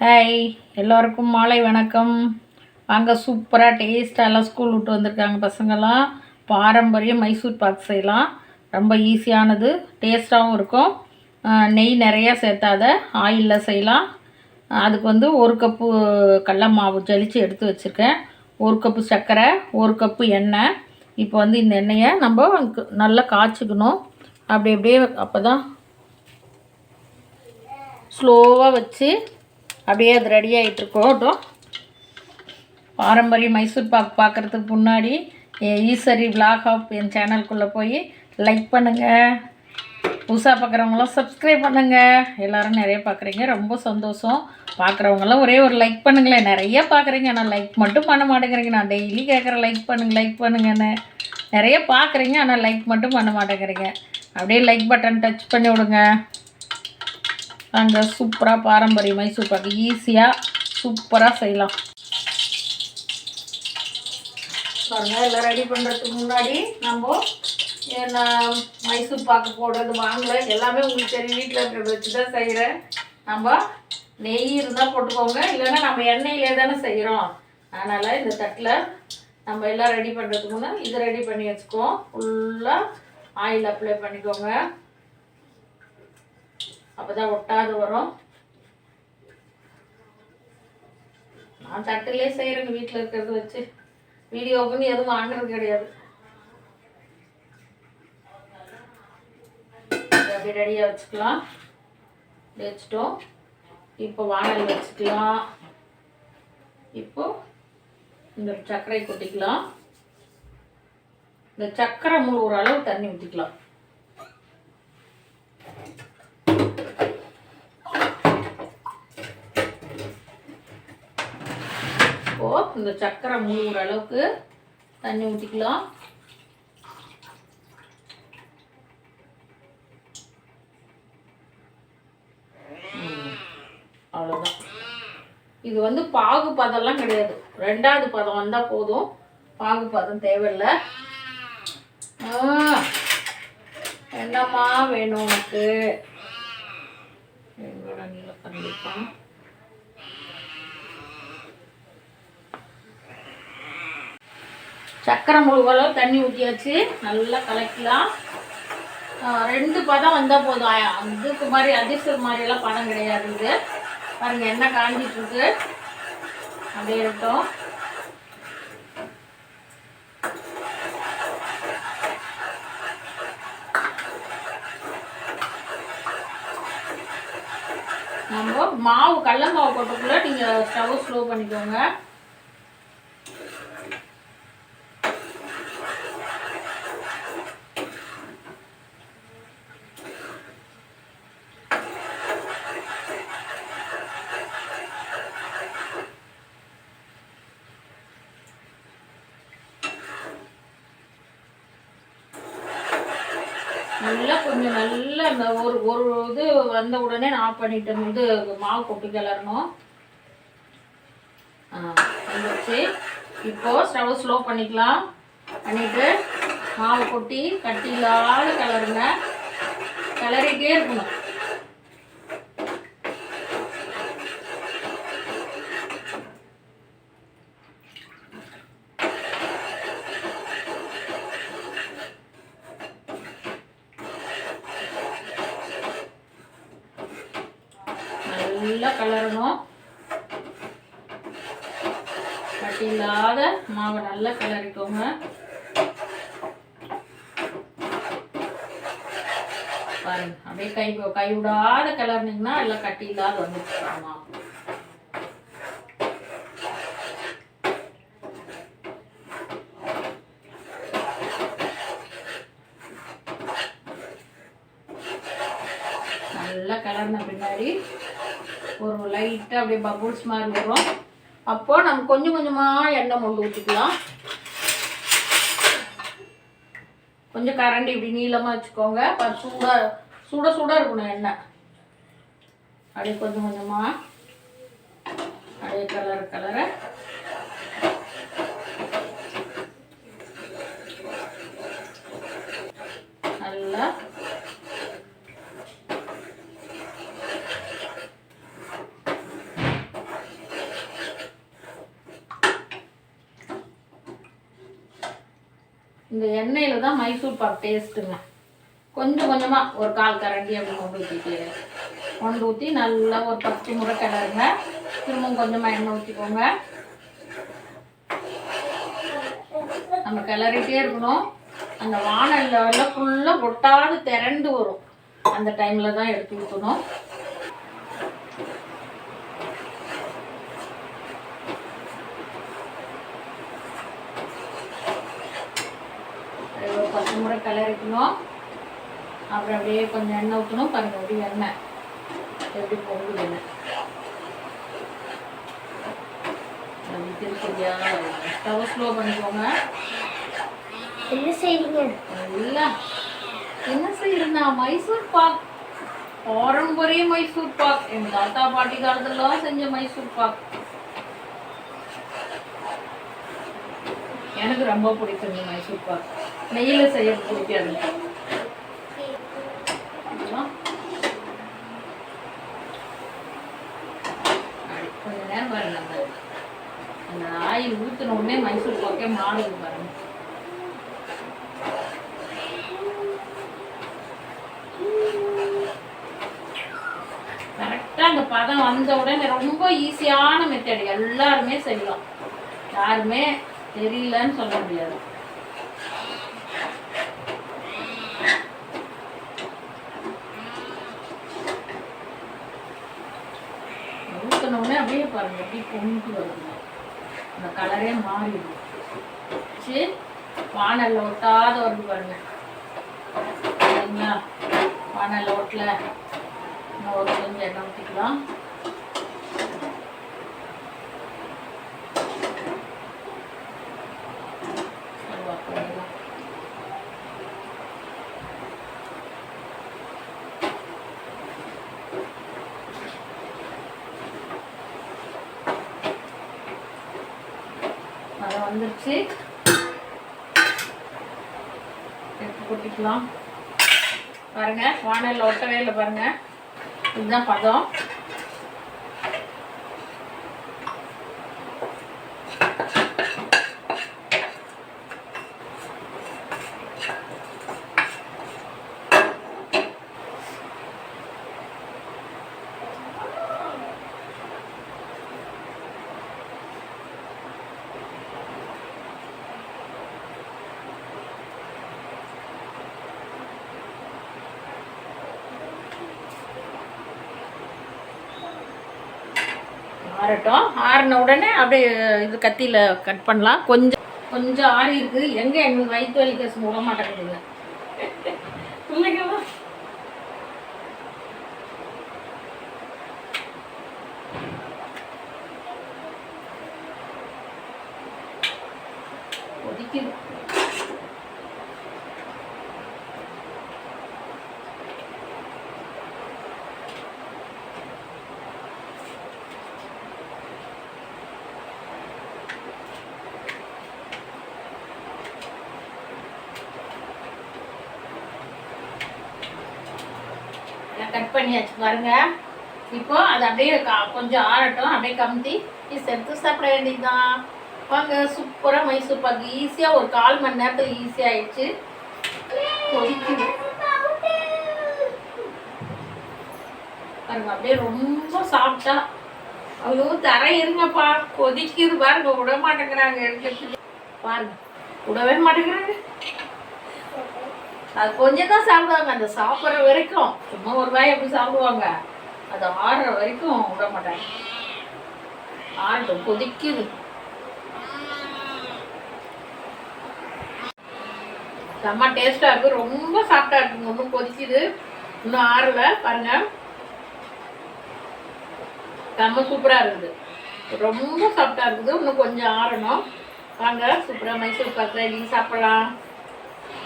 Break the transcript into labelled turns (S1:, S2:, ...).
S1: Hi எல்லோருக்கும் மாலை வணக்கம். வாங்க சூப்பராக டேஸ்ட்டாக எல்லாம் ஸ்கூல் விட்டு வந்திருக்காங்க பசங்கள்லாம் பாரம்பரிய மைசூர் பாக் செய்யலாம். ரொம்ப ஈஸியானது டேஸ்ட்டாகவும் இருக்கும். நெய் நிறையா சேர்த்தாத ஆயிலில் செய்யலாம். அதுக்கு வந்து ஒரு கப்பு கடல மாவு ஜலித்து எடுத்து வச்சுருக்கேன். ஒரு கப்பு சர்க்கரை ஒரு கப்பு எண்ணெய். இப்போ வந்து இந்த எண்ணெயை நம்ம நல்லா காய்ச்சிக்கணும். அப்படி அப்படியே அப்போ தான் ஸ்லோவாக வச்சு அப்படியே அது ரெடி ஆகிட்டு இருக்கட்டும் பாரம்பரிய மைசூர் பாக் பார்க்குறதுக்கு முன்னாடி என் ஈஸ்வரி விலாக் ஆஃப் என் சேனலுக்குள்ளே போய் லைக் பண்ணுங்கள் புதுசாக பார்க்குறவங்களாம் சப்ஸ்கிரைப் பண்ணுங்கள் எல்லோரும் நிறைய பார்க்குறீங்க ரொம்ப சந்தோஷம். பார்க்குறவங்களாம் ஒரே ஒரு லைக் பண்ணுங்களேன். நிறைய பார்க்குறீங்க ஆனால் லைக் மட்டும் பண்ண மாட்டேங்கிறீங்க. நான் டெய்லி கேட்குற லைக் பண்ணுங்க லைக் பண்ணுங்கன்னு. நிறைய பார்க்குறீங்க ஆனால் லைக் மட்டும் பண்ண மாட்டேங்கிறீங்க. அப்படியே லைக் பட்டன் டச் பண்ணி விடுங்க. அந்த சூப்பராக பாரம்பரியமாக மைசூர் பாக்கு. ஈஸியாக சூப்பராக செய்யலாம். பாருங்க எல்லாம் ரெடி பண்ணுறதுக்கு முன்னாடி நம்ம என்ன மைசூர் பாக்கு போடுறது வாங்கல எல்லாமே உங்களுக்கு தெரியும். வீட்டில் இருக்கிறத வச்சு தான் செய்கிறேன் நம்ம நெய் இருந்தால் போட்டுக்கோங்க. இல்லைன்னா நம்ம எண்ணெயிலே தானே செய்கிறோம் அதனால் இந்த தட்டில் நம்ம எல்லாம் ரெடி பண்ணுறதுக்கு முன்னாடி இதை ரெடி பண்ணி வச்சுக்குவோம். ஃபுல்லாக ஆயில் அப்ளை பண்ணிக்கோங்க. அப்போதான் ஒட்டாது வரும். நான் தட்டிலே செய்கிறேங்க வீட்டில் இருக்கிறது வச்சு. வீடியோவுக்குன்னு எதுவும் வாங்குறது கிடையாது. அப்படி ரெடியாக வச்சுக்கலாம். வச்சிட்டோம் வச்சுட்டோம். இப்போ வானல் வச்சுக்கலாம். இப்போ இந்த சர்க்கரை கொட்டிக்கலாம். இந்த சர்க்கரை முழுகிற அளவு தண்ணி ஊற்றிக்கலாம் இப்போ இந்த சக்கரை மூழ்கிற அளவுக்கு தண்ணி ஊற்றிக்கலாம் அவ்வளோதான் இது வந்து பாகு பதம்லாம் கிடையாது. ரெண்டாவது பதம் வந்தால் போதும். பாகு பதம் தேவையில்லை. என்னம்மா வேணும் உனக்கு? எங்களோட சக்கரை முழுகளவு தண்ணி ஊற்றியாச்சு நல்லா கலக்கலாம் ரெண்டு பதம் வந்தால் போதும். இதுக்கு மாதிரி அதிர்ஷ்டம் மாதிரியெல்லாம் பதம் கிடையாது இது. பாருங்க எண்ணெய் காஞ்சிட்ருக்கு அப்படியே இருக்கட்டும். நம்ம மாவு கடல மாவு போட்டுக்குள்ள நீங்கள் ஸ்டவ் ஸ்லோ பண்ணிக்கோங்க. நல்லா கொஞ்சம் நல்லா இந்த ஒரு ஒரு இது வந்த உடனே நான் ஆஃப் பண்ணிட்டு வந்து மாவு கொட்டி கிளறணும். வந்துச்சு இப்போது இப்போ ஸ்டவ் ஸ்லோ பண்ணிக்கலாம். பண்ணிட்டு மாவு கொட்டி கட்டி இல்லாத கிளறுங்க. கிளறிட்டே இருக்கணும். நல்லா கலரணும். கட்டி இல்லாத மாவை நல்லா கலரிக்கோங்க பாருங்க அப்படியே கை கை விடாத கலர்னிங்கன்னா எல்லாம் கட்டி இல்லாத வந்துச்சு நல்லா கலர்ன பின்னாடி ஒரு லைட்டாக அப்படியே பபுள்ஸ் மாதிரி வரும் அப்போ நம்ம கொஞ்சம் கொஞ்சமாக எண்ணெய் மொண்டு ஊற்றிக்கலாம் கொஞ்சம் கரண்டி இப்படி நீளமாக வச்சுக்கோங்க. அப்ப சூடாக சுட சுட இருக்கணும் எண்ணெய். அப்படியே கொஞ்சம் கொஞ்சமாக அப்படியே கலர் கலரை நல்லா இந்த எண்ணெயில் தான் மைசூர் பாக் டேஸ்ட்டுங்க கொஞ்சம் கொஞ்சமாக ஒரு கால் கரண்டி அப்படி கொண்டு ஊற்றிட்டு கொண்டு ஊற்றி நல்லா ஒரு பத்து முறை கிளறுங்க. திரும்பவும் கொஞ்சமாக எண்ணெய் ஊற்றிக்கோங்க நம்ம கிளறிட்டே இருக்கணும். அந்த வானல்ல ஃபுல்லாக ஒட்டாது திரண்டு வரும். அந்த டைமில் தான் எடுத்து ஊற்றணும் அது ஒரு பத்து முறை கிளறிக்கணும். அப்புறம் அப்படியே கொஞ்சம் எண்ணெய் ஊற்றணும் பாருங்க அப்படியே எண்ணெய். எப்படி பொங்குது எண்ணெய். அப்படி திருப்பதியா ஸ்டவ் ஸ்லோ பண்ணிக்கோங்க.
S2: என்ன செய்வீங்க
S1: நல்லா என்ன செய்யறதுனா மைசூர் பாக். பாரம்பரிய மைசூர் பாக். எங்க தாத்தா பாட்டி காலத்துலலாம் செஞ்ச மைசூர் பாக். எனக்கு ரொம்ப பிடிக்கும் மைசூர் பாக் நெய்யில் செய்ய பிடிக்காது. கொஞ்ச நேரம் பாருங்க அந்த அந்த ஆயில் ஊற்றின உடனே மைசூர் பாக்கே மாறுது பாருங்க. கரெக்டாக அந்த பதம் வந்த உடனே ரொம்ப ஈஸியான மெத்தட் எல்லாருமே செய்யலாம். யாருமே தெரியலன்னு சொல்ல முடியாது. ஊற்றின உடனே அப்படியே பாருங்க எப்படி பொங்கி வருது. அந்த கலரே மாறிடும். சரி வானல்ல ஒட்டாத வருது பாருங்க. சரிங்களா? வானல்ல ஒட்டல. இன்னும் ஒரு கொஞ்சம் எண்ணெய் ஊற்றிக்கலாம் அதை வந்துருச்சு. எடுத்து கொட்டிக்கலாம்? பாருங்க வானல்ல ஒட்டவே இல்லை பாருங்க. இதுதான் பதம். ஆறட்டும். ஆறின உடனே அப்படியே இது கத்தியில் கட் பண்ணலாம். கொஞ்சம் கொஞ்சம் ஆறி இருக்குது எங்கே எங்களுக்கு வயிற்று வலி கேஸ் விட மாட்டேங்குதுங்க பிள்ளைங்களாம் கொதிக்குது. கட் பண்ணியாச்சு பாருங்க. இப்போ அது அப்படியே கொஞ்சம் ஆறட்டும் அப்படியே கமுத்தி பீஸ் எடுத்து சாப்பிட வேண்டியதுதான். வாங்க சூப்பராக மைசூர் பாக்கு. ஈஸியாக ஒரு கால் மணி நேரத்தில் ஈஸியாக ஆயிடுச்சு. கொதிக்குது. பாருங்க அப்படியே ரொம்ப சாப்பிட்டா ஐயோ தர இருங்கப்பா. கொதிக்குது பாருங்க விட மாட்டேங்கிறாங்க. பாருங்க விடவே மாட்டேங்கிறாங்க. அது கொஞ்சம் தான் சாப்பிடுவாங்க. அந்த சாப்பிட்ற வரைக்கும் சும்மா ஒரு வாய் எப்படி சாப்பிடுவாங்க. அது ஆறுற வரைக்கும் விட மாட்டாங்க. ஆறட்டும் கொதிக்குது. செம்ம டேஸ்டா இருக்கு. ரொம்ப சாஃப்டாக இருக்குங்க. ஒன்றும் கொதிக்குது. இன்னும் ஆறல. பாருங்க. செம்ம சூப்பராக இருக்குது. ரொம்ப சாஃப்டாக இருக்குது. இன்னும் கொஞ்சம் ஆறணும். வாங்க சூப்பராக மைசூர் பாக்கு நீ சாப்பிடலாம்.